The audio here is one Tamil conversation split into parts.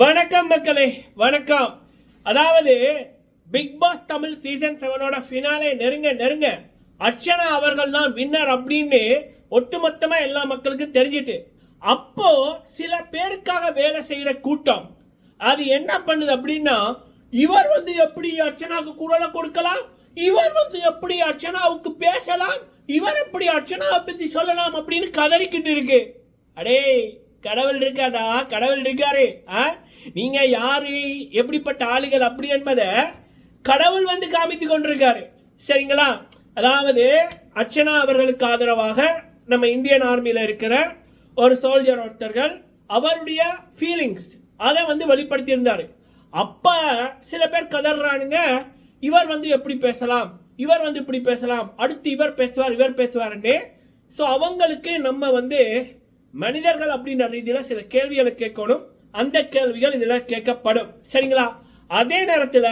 வணக்கம் மக்களே வணக்கம். அதாவது பிக் பாஸ் தமிழ் சீசன் செவனோட ஃபினாலே நெருங்க நெருங்க. அர்ச்சனா அவர்கள் தான் வின்னர் அப்படின்னு ஒட்டுமொத்தமாக எல்லா மக்களுக்கும் தெரிஞ்சிட்டு. அப்போ சில பேருக்காக வேலை செய்கிற கூட்டம். அது என்ன பண்ணுது அப்படின்னா இவர் வந்து எப்படி அர்ச்சனாவுக்கு குரலை கொடுக்கலாம்? இவர் வந்து எப்படி அர்ச்சனாவுக்கு பேசலாம்? இவர் எப்படி அர்ச்சனாவை பற்றி சொல்லலாம் அப்படின்னு கதறிக்கிட்டு இருக்கு. அடே கடவுள் இருக்காடா? கடவுள் இருக்காரு. ஆ? நீங்க யாரு? எப்படிப்பட்ட ஆளுகள்? அப்படி என்பதை கடவுள் வந்து காமித்து கொண்டிருக்காரு. சரிங்களா? அதாவது அர்ச்சனா அவர்களுக்கு ஆதரவாக நம்ம இந்தியன் ஆர்மியில் இருக்கிற ஒரு சோல்ஜர் ஒருத்தர்கள் அவருடைய ஃபீலிங்ஸ் அதை வந்து வெளிப்படுத்தியிருந்தாரு. அப்ப சில பேர் கதறானுங்க இவர் வந்து எப்படி பேசலாம்? இவர் வந்து இப்படி பேசலாம்? அடுத்து இவர் பேசுவார் இவர் பேசுவாருன்னு ஸோ அவங்களுக்கு நம்ம வந்து மனிதர்கள் அப்படின்ற ரீதியில் சில கேள்விகளை கேட்கணும். அந்த கேள்விகள் இதில் கேட்கப்படும். சரிங்களா? அதே நேரத்தில்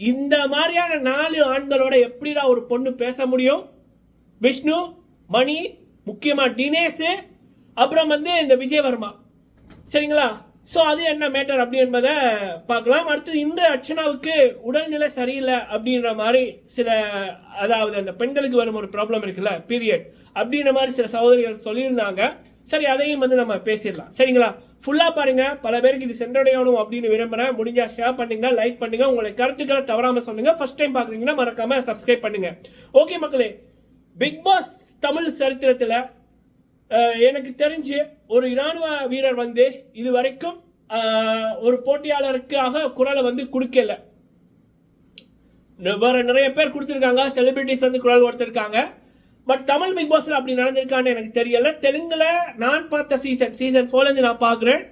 இந்த மாதிரியான நாலு ஆண்களோட எப்படிடா ஒரு பொண்ணு பேச முடியும்? விஷ்ணு மணி முக்கியமாக தினேஷ் அப்புறம் வந்து இந்த விஜயவர்மா. சரிங்களா? ஸோ அது என்ன மேட்டர் அப்படி என்பதை பார்க்கலாம். அடுத்தது இன்று அர்ச்சனாவுக்கு உடல்நிலை சரியில்லை அப்படின்ற மாதிரி சில அதாவது அந்த பெண்களுக்கு வரும் ஒரு ப்ராப்ளம் இருக்குல்ல பீரியட் அப்படின்ற மாதிரி சில சகோதரிகள் சொல்லியிருந்தாங்க. சரி அதையும் வந்து நம்ம பேசிடலாம். சரிங்களா? ஃபுல்லாக பாருங்கள் பல பேருக்கு இது சென்றடையணும் அப்படின்னு விரும்புகிறேன் முடிஞ்சால் ஷேர் பண்ணுங்க லைக் பண்ணுங்கள் உங்களுடைய கருத்துக்களை தவறாம சொல்லுங்கள் ஃபஸ்ட் டைம் பார்க்குறீங்கன்னா மறக்காமல் சப்ஸ்கிரைப் பண்ணுங்கள் ஓகே மக்களே. பிக் பாஸ் தமிழ் சரித்திரத்தில் எனக்கு தெரிஞ்சு ஒரு இராணுவ வீரர் வந்து இது வரைக்கும் ஒரு போட்டியாளருக்காக குரலை வந்து கொடுக்கல. வேற நிறைய பேர் கொடுத்துருக்காங்க. செலிபிரிட்டிஸ் வந்து குரல் கொடுத்துருக்காங்க. பட் தமிழ் பிக் பாஸ்ல அப்படி நடந்திருக்கான்னு எனக்கு தெரியல. தெலுங்குல நான் பார்த்த சீசன் சீசன் ஃபோர்லேருந்து நான் பார்க்குறேன்.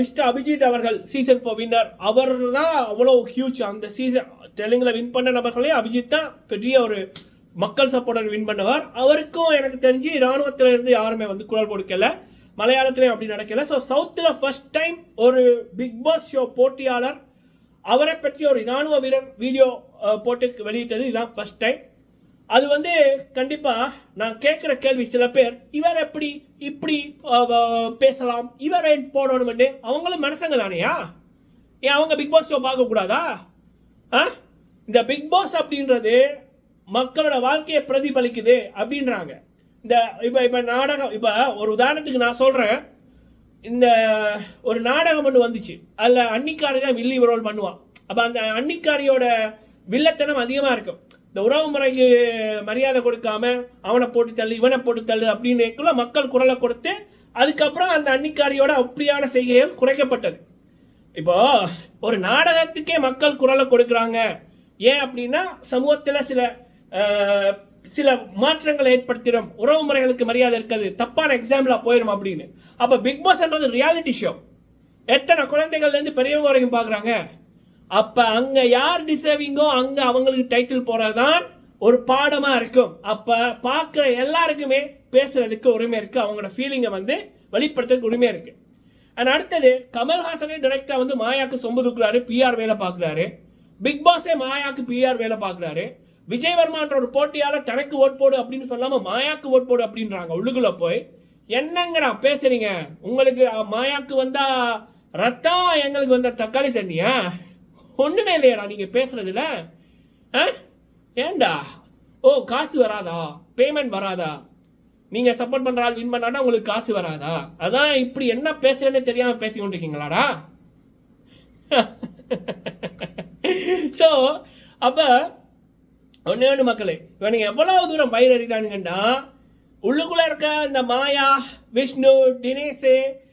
மிஸ்டர் அபிஜித் அவர்கள் சீசன் ஃபோர் வின்னர் அவர் தான் அவ்வளோ ஹியூஜ் அந்த சீசன் தெலுங்குல வின் பண்ண நபர்களே அபிஜித் தான் பெரிய ஒரு மக்கள் சப்போர்ட்டர் வின் பண்ணவர். அவருக்கும் எனக்கு தெரிஞ்சு இராணுவத்துல இருந்து யாருமே வந்து குரல் கொடுக்கல. மலையாளத்திலையும் அப்படி நடக்கல. ஸோ சவுத்தில் ஃபர்ஸ்ட் டைம் ஒரு பிக் பாஸ் ஷோ போட்டியாளர். அவரை பற்றி ஒரு இராணுவ வீரர் வீடியோ போட்டு வெளியிட்டது. இதுதான் ஃபர்ஸ்ட் டைம் அது வந்து கண்டிப்பாக நான் கேட்குற கேள்வி சில பேர் இவர் எப்படி இப்படி பேசலாம் இவர் ஏன் போடணும்னு அவங்களும் மனசங்க தானையா? ஏன் அவங்க பிக் பாஸ் ஷோ பார்க்கக்கூடாதா ஆ? இந்த பிக் பாஸ் அப்படின்றது மக்களோட வாழ்க்கையை பிரதிபலிக்குது அப்படின்றாங்க. இந்த இப்போ இப்போ நாடகம் இப்போ ஒரு உதாரணத்துக்கு நான் சொல்கிறேன் இந்த ஒரு நாடகம் ஒன்று வந்துச்சு. அதில் அன்னிக்காரி தான் வில்லி ரோல் பண்ணுவான். அப்போ அந்த அன்னிக்காரியோட வில்லத்தனம் அதிகமாக இருக்கும். இந்த உறவு முறைக்கு மரியாதை கொடுக்காம அவனை போட்டு தள்ளு இவனை போட்டு தள்ளு அப்படின்னுக்குள்ள மக்கள் குரலை கொடுத்து அதுக்கப்புறம் அந்த அன்னிக்காரியோட அப்படியான செய்கைகள் குறைக்கப்பட்டது. இப்போ ஒரு நாடகத்துக்கே மக்கள் குரலை கொடுக்குறாங்க. ஏன் அப்படின்னா சமூகத்தில் சில சில மாற்றங்களை ஏற்படுத்திடும். உறவு முறைகளுக்கு மரியாதை இருக்காது. தப்பான எக்ஸாம்பிளாக போயிடும் அப்படின்னு. அப்போ பிக் பாஸ்ன்றது ரியாலிட்டி ஷோ எத்தனை குழந்தைகள்லேருந்து பெரியவங்க வரைக்கும் பார்க்குறாங்க? அப்போ அங்கே யார் டிசர்விங்கோ அங்கே அவங்களுக்கு டைட்டில் போறதுதான் ஒரு பாடமாக இருக்கும். அப்போ பார்க்குற எல்லாருக்குமே பேசுறதுக்கு உரிமை இருக்குது அவங்களோட ஃபீலிங்கை வந்து வெளிப்படுத்துறதுக்கு உரிமை இருக்குது அண்ட் அடுத்தது கமல்ஹாசனே டைரக்டா வந்து மாயாக்கு சொம்பு தூக்குறாரு பிஆர் வேலை பார்க்குறாரு. பிக் பாஸே மாயாக்கு பிஆர் வேலை பார்க்குறாரு. விஜயவர்மான்ற ஒரு போட்டியாளர் தனக்கு ஓட் போடு அப்படின்னு சொல்லாம மாயாக்கு ஓட் போடு அப்படின்றாங்க உள்ளுக்குள்ள போய். என்னங்கடா பேசுறீங்க? உங்களுக்கு மாயாக்கு வந்தா ரத்தம் எங்களுக்கு வந்த தக்காளி தண்ணியா? ஒன்றுமே இல்லையாடா நீங்கள் பேசுறதுல. ஆ? ஏண்டா ஓ காசு வராதா? பேமெண்ட் வராதா? நீங்கள் சப்போர்ட் பண்ணுற ஆள் வின் பண்ணாட்டா உங்களுக்கு காசு வராதா? அதான் இப்படி என்ன பேசுறேன்னு தெரியாமல் பேசி கொண்டிருக்கீங்களாடா? ஸோ அப்போ ஒன்றே ஒன்று மக்களே இவனுங்க எவ்வளோ தூரம் பயிர் அறிகிறானுங்கன்னா உள்ளுக்குள்ளே இருக்க இந்த மாயா விஷ்ணு தினேஷு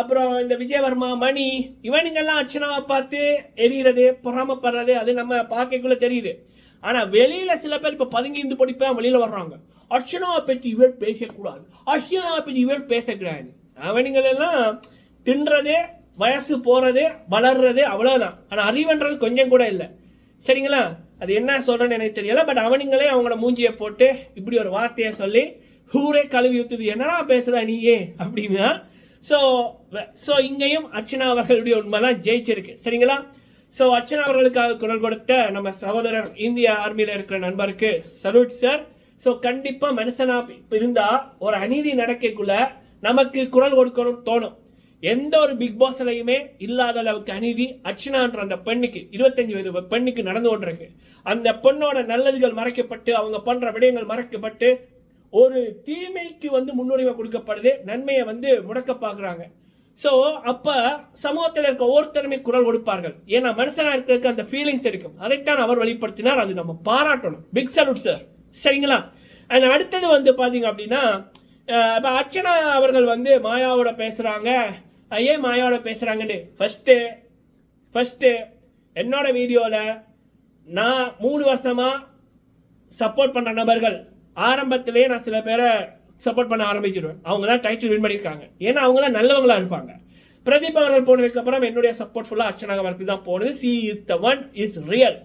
அப்புறம் இந்த விஜயவர்மா மணி இவனுங்கெல்லாம் அர்ச்சனாவை பார்த்து எரியறது பொறாமப்படுறது அது நம்ம பார்க்கக்குள்ளே தெரியுது. ஆனால் வெளியில் சில பேர் இப்போ பதுங்கி இருந்து படிப்பேன் வெளியில் வர்றாங்க. அர்ச்சனாவை பற்றி இவர் பேசக்கூடாது. அர்ச்சனாவை பற்றி இவர் பேசக்கூடாது. அவனுங்களெல்லாம் தின்றதே வயசு போகிறது வளர்றது அவ்வளோதான் ஆனால் அறிவுன்றது கொஞ்சம் கூட இல்லை. சரிங்களா? அது என்ன சொல்கிறேன்னு எனக்கு தெரியல பட் அவனுங்களே அவங்களோட மூஞ்சியை போட்டு இப்படி ஒரு வார்த்தையை சொல்லி ஊரே கழுவி ஊற்றுது என்னடா பேசுகிறா நீயே? அப்படின்னா ஸோ ஸோ இங்கேயும் அர்ச்சனா அவர்களுடைய உண்மைதான் ஜெயிச்சிருக்கு. சரிங்களா? ஸோ அர்ச்சனா அவர்களுக்காக குரல் கொடுத்த நம்ம சகோதரர் இந்திய ஆர்மியில் இருக்கிற நண்பருக்கு சல்யூட் சார் ஸோ கண்டிப்பாக மனுஷனா இருந்தால் ஒரு அநீதி நடக்கக்குள்ள நமக்கு குரல் கொடுக்கணும்னு தோணும். எந்த ஒரு பிக் பாஸ்லையுமே இல்லாத அளவுக்கு அநீதி அர்ச்சனான்ற அந்த பெண்ணுக்கு இருபத்தஞ்சு வயது பெண்ணுக்கு நடந்து கொண்டிருக்கு. அந்த பெண்ணோட நல்லதுகள் மறைக்கப்பட்டு அவங்க பண்ற விடயங்கள் மறைக்கப்பட்டு ஒரு தீமைக்கு வந்து முன்னுரிமை கொடுக்கப்படுது நன்மையை வந்து முடக்க பார்க்குறாங்க. ஸோ அப்போ சமூகத்தில் இருக்க ஒவ்வொருத்தருமே குரல் கொடுப்பார்கள் ஏன்னா மனுஷனாக இருக்கிறதுக்கு அந்த ஃபீலிங்ஸ் இருக்கும். அதைத்தான் அவர் வெளிப்படுத்தினார் அது நம்ம பாராட்டணும். பிக் சல்யூட் சார் சரிங்களா? அண்ட் அடுத்தது வந்து பார்த்தீங்க அப்படின்னா இப்போ அர்ச்சனா அவர்கள் வந்து மாயாவோட பேசுகிறாங்க ஏன் மாயாவோட பேசுகிறாங்கன்னு ஃபஸ்ட்டு ஃபஸ்ட்டு என்னோட வீடியோவில் நான் மூணு வருஷமாக சப்போர்ட் பண்ணுற நபர்கள். ஆரம்பத்திலே நான் சில பேரை சப்போர்ட் பண்ண ஆரம்பிச்சிடுவேன் அவங்க தான் டைட்டில் வின் பண்ணியிருக்காங்க. ஏன்னா அவங்க தான் நல்லவங்களாக இருப்பாங்க. பிரதீப் அவர்கள் போனதுக்கப்புறம் என்னுடைய சப்போர்ட் ஃபுல்லாக அர்ச்சனா அவருக்கு தான் போனது. She is the one is real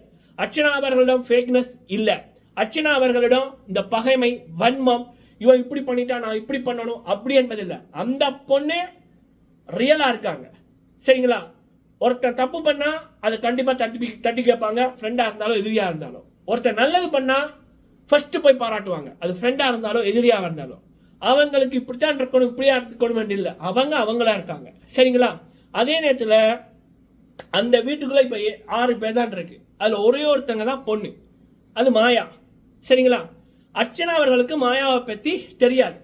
Archana அவர்களிடம் ஃபேக்னஸ் இல்லை. அர்ச்சனா அவர்களிடம் இந்த பகைமை வன்மம் இவன் இப்படி பண்ணிட்டா நான் இப்படி பண்ணணும் அப்படி என்பதில்லை. அந்த பொண்ணு ரியலாக இருக்காங்க. சரிங்களா? ஒருத்தன் தப்பு பண்ணால் அதை கண்டிப்பாக தட்டி தட்டி கேட்பாங்க. ஃப்ரெண்டாக இருந்தாலும் எதிரியாக இருந்தாலும். ஒருத்தர் நல்லது பண்ணால் ஃபஸ்ட்டு போய் பாராட்டுவாங்க. அது ஃப்ரெண்டாக இருந்தாலும் எதிரியாக இருந்தாலும் அவங்களுக்கு இப்படித்தான் இருக்கணும் இப்படியா இருக்கணும் இல்லை. அவங்க அவங்களா இருக்காங்க. சரிங்களா? அதே நேரத்தில் அந்த வீட்டுக்குள்ளே இப்போ ஆறு பேர் தான் இருக்கு. அதில் ஒரே ஒருத்தங்க தான் பொண்ணு. அது மாயா. சரிங்களா? அர்ச்சனா அவர்களுக்கு மாயாவை பற்றி தெரியாது.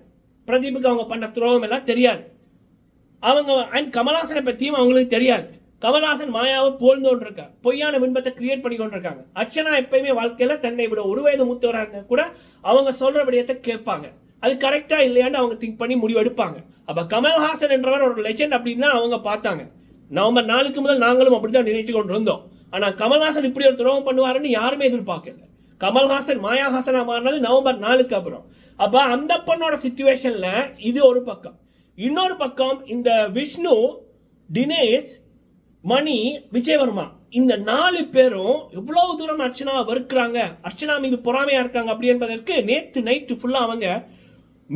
பிரதீபுக்கு அவங்க பண்ண துரோகம் எல்லாம் தெரியாது. அவங்க அண்ட் கமலாசனை பற்றியும் அவங்களுக்கு தெரியாது. கமல்ஹாசன் மாயாவை புகழ்ந்து கொண்டிருக்கார். பொய்யான பின்பத்தை கிரியேட் பண்ணி கொண்டிருக்காங்க. அர்ச்சனா எப்பயுமே வாழ்க்கையில் தன்னை விட ஒரு வயது மூத்தவராக கூட அவங்க சொல்கிற விடயத்தை கேட்பாங்க. அது கரெக்டாக இல்லையான்னு அவங்க திங்க் பண்ணி முடிவெடுப்பாங்க அப்போ கமல்ஹாசன் என்றவர் ஒரு லெஜெண்ட் அப்படின்னு தான் அவங்க பார்த்தாங்க. நவம்பர் நாளுக்கு முதல் நாங்களும் அப்படி தான் நினைத்து கொண்டு இருந்தோம் ஆனால் கமல்ஹாசன் இப்படி ஒரு துரோகம் பண்ணுவாருன்னு யாருமே எதிர்பார்க்கல. கமல்ஹாசன் மாயாஹாசனாக மாறினது நவம்பர் நாலுக்கு அப்புறம். அப்போ அந்த பொண்ணோட சுச்சுவேஷனில் இது ஒரு பக்கம். இன்னொரு பக்கம் இந்த விஷ்ணு தினேஷ் மணி விஜயவர்மா இந்த நாலு பேரும் எவ்வளவு தூரம் அர்ச்சனா வறுக்கிறாங்க? அர்ச்சனா மீது பொறாமையா இருக்காங்க அப்படி என்பதற்கு நேத்து நைட்டு ஃபுல்லா அவங்க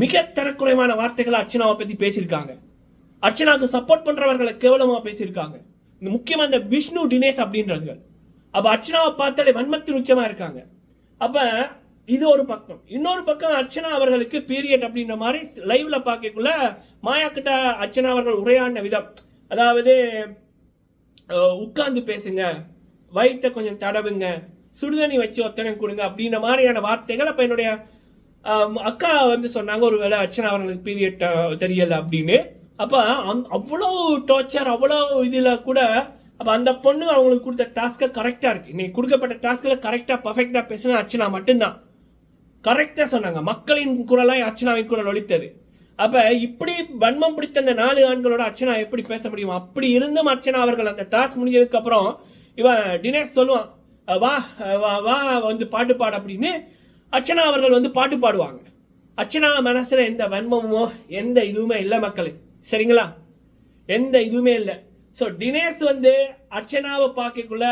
மிக தரக்குறைவான வார்த்தைகளை அர்ச்சனாவை பத்தி பேசியிருக்காங்க. அர்ச்சனாவுக்கு சப்போர்ட் பண்றவர்களை கேவலமா பேசியிருக்காங்க. இந்த முக்கியமா இந்த விஷ்ணு டினேஷ் அப்படின்றது அப்ப அர்ச்சனாவை பார்த்தாலே வன்மத்தின் உச்சமா இருக்காங்க. அப்ப இது ஒரு பக்கம். இன்னொரு பக்கம் அர்ச்சனா அவர்களுக்கு பீரியட் அப்படின்ற மாதிரி லைவ்ல பார்க்கக்குள்ள மாயா கிட்ட அர்ச்சனா அவர்கள் உரையாடின விதம். அதாவது உட்கார்ந்து பேசுங்க. வயிற்ற கொஞ்சம் தடவுங்க. சுடுதண்ணி வச்சு ஒத்தனை கொடுங்க அப்படின்ற மாதிரியான வார்த்தைகள் அப்போ என்னுடைய அக்கா வந்து சொன்னாங்க. ஒரு வேளை அர்ச்சனா அவர்களுக்கு பீரியட் தெரியல அப்படின்னு. அப்போ அந் அவ்வளோ டார்ச்சர் அவ்வளோ இதில் கூட அப்போ அந்த பொண்ணு அவங்களுக்கு கொடுத்த டாஸ்க்கை கரெக்டாக இருக்குது இன்னைக்கு கொடுக்கப்பட்ட டாஸ்கில் கரெக்டாக பர்ஃபெக்டாக பேசுனா அர்ச்சனா மட்டும்தான். கரெக்டாக சொன்னாங்க. மக்களின் குரலாக அர்ச்சனாவின் குரல் ஒழித்தது அப்போ இப்படி வன்மம் பிடித்த அந்த நாலு ஆண்களோட அர்ச்சனா எப்படி பேச முடியும்? அப்படி இருந்தும் அர்ச்சனா அவர்கள் அந்த டாஸ்க் முடிஞ்சதுக்கப்புறம் இவன் தினேஷ் சொல்லுவான் வா வா வா வந்து பாட்டு பாடு அப்படின்னு அர்ச்சனா அவர்கள் வந்து பாட்டு பாடுவாங்க. அர்ச்சனா மனசில் எந்த வன்மமோ எந்த இதுவுமே இல்லை மக்கள். சரிங்களா? எந்த இதுவுமே இல்லை. ஸோ தினேஷ் வந்து அர்ச்சனாவை பார்க்கக்குள்ள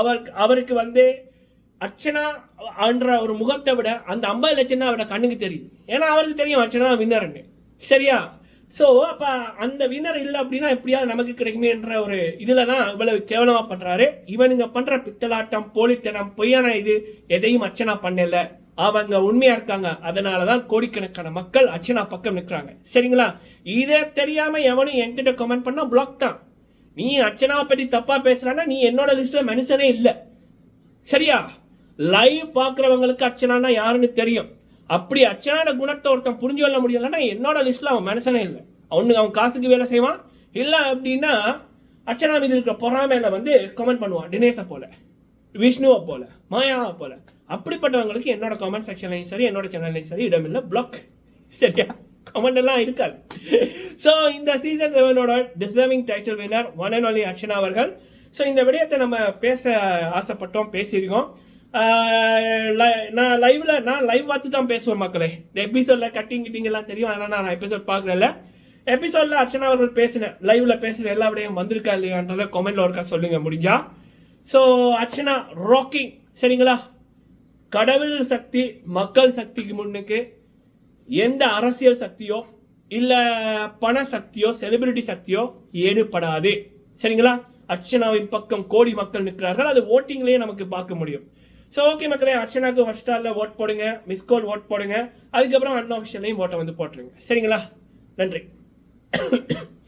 அவர் அவருக்கு வந்து அர்ச்சனா என்ற ஒரு முகத்தை விட அந்த ஐம்பது லட்சம் தான் அவரோட கண்ணுக்கு தெரியுது ஏன்னா அவருக்கு தெரியும் அர்ச்சனா வின்னர்னு சரியா? ஸோ அப்போ அந்த வின்னர் இல்லை அப்படின்னா எப்படியாவது நமக்கு கிடைக்குமேன்ற ஒரு இதில் தான் இவ்வளவு கேவலமாக பண்ணுறாரு இவனுங்க பண்ணுற பித்தலாட்டம் போலித்தனம் பொய்யான இது எதையும் அர்ச்சனா பண்ணல. அவங்க உண்மையாக இருக்காங்க. அதனால தான் கோடிக்கணக்கான மக்கள் அர்ச்சனா பக்கம் நிற்கிறாங்க சரிங்களா? இதே தெரியாமல் எவனும் என்கிட்ட கமெண்ட் பண்ணால் பிளாக் தான். நீ அர்ச்சனாவை பற்றி தப்பாக பேசுகிறான்னா நீ என்னோட லிஸ்ட்டில் மனுஷனே இல்லை. சரியா? லைவ் பார்க்குறவங்களுக்கு அர்ச்சனானா யாருன்னு தெரியும். அப்படி அர்ச்சனான குணத்தை ஒருத்தன் புரிஞ்சு கொள்ள முடியலன்னா என்னோட லிஸ்ட்ல அவன் மனுஷனே இல்லை. அவனுக்கு அவன் காசுக்கு வேலை செய்வான். இல்லை அப்படின்னா அர்ச்சனா மீது இருக்கிற பொறாமையில வந்து கமெண்ட் பண்ணுவான். தினேஷை போல விஷ்ணுவை போல மாயாவை போல. அப்படிப்பட்டவங்களுக்கு என்னோட கமெண்ட் செக்ஷன்லையும் சரி என்னோட சேனல்லையும் சரி இடமில்லை பிளாக் சரியா? கமெண்ட் எல்லாம் இருக்காது. ஸோ இந்த season லெவனோட deserving title winner one and only Archana அவர்கள். ஸோ இந்த விடயத்தை நம்ம பேச ஆசைப்பட்டோம் பேசியிருக்கோம். நான் லைவ்ல நான் லைவ் பார்த்து தான் பேசுவேன் மக்களே. இந்த எபிசோட்ல கட்டிங் கிட்டிங் எல்லாம் தெரியும். அதனால நான் எபிசோட் பார்க்கல எபிசோட்ல அர்ச்சனா அவர்கள் பேசினேன் லைவ்ல பேசுன எல்லா விடையும் வந்திருக்கா இல்லையான்றத கொமெண்ட்ல ஒருக்கா சொல்லுங்க முடிஞ்சா. ஸோ அர்ச்சனா ராக்கிங் சரிங்களா? கடவுள் சக்தி மக்கள் சக்திக்கு முன்னுக்கு எந்த அரசியல் சக்தியோ இல்லை பண சக்தியோ செலிபிரிட்டி சக்தியோ ஈடுபடாது சரிங்களா? அர்ச்சனாவின் பக்கம் கோடி மக்கள் நிற்கிறார்கள். அது ஓட்டிங்லேயே நமக்கு பார்க்க முடியும். ஸோ ஓகே மக்களே அர்ச்சனாக்கு ஹாட் ஸ்டாரில் ஓட் போடுங்க மிஸ் கால் ஓட் போடுங்க. அதுக்கப்புறம் அன்ஆஃபிஷியலையும் ஓட்டை வந்து போட்டுருங்க. சரிங்களா? நன்றி.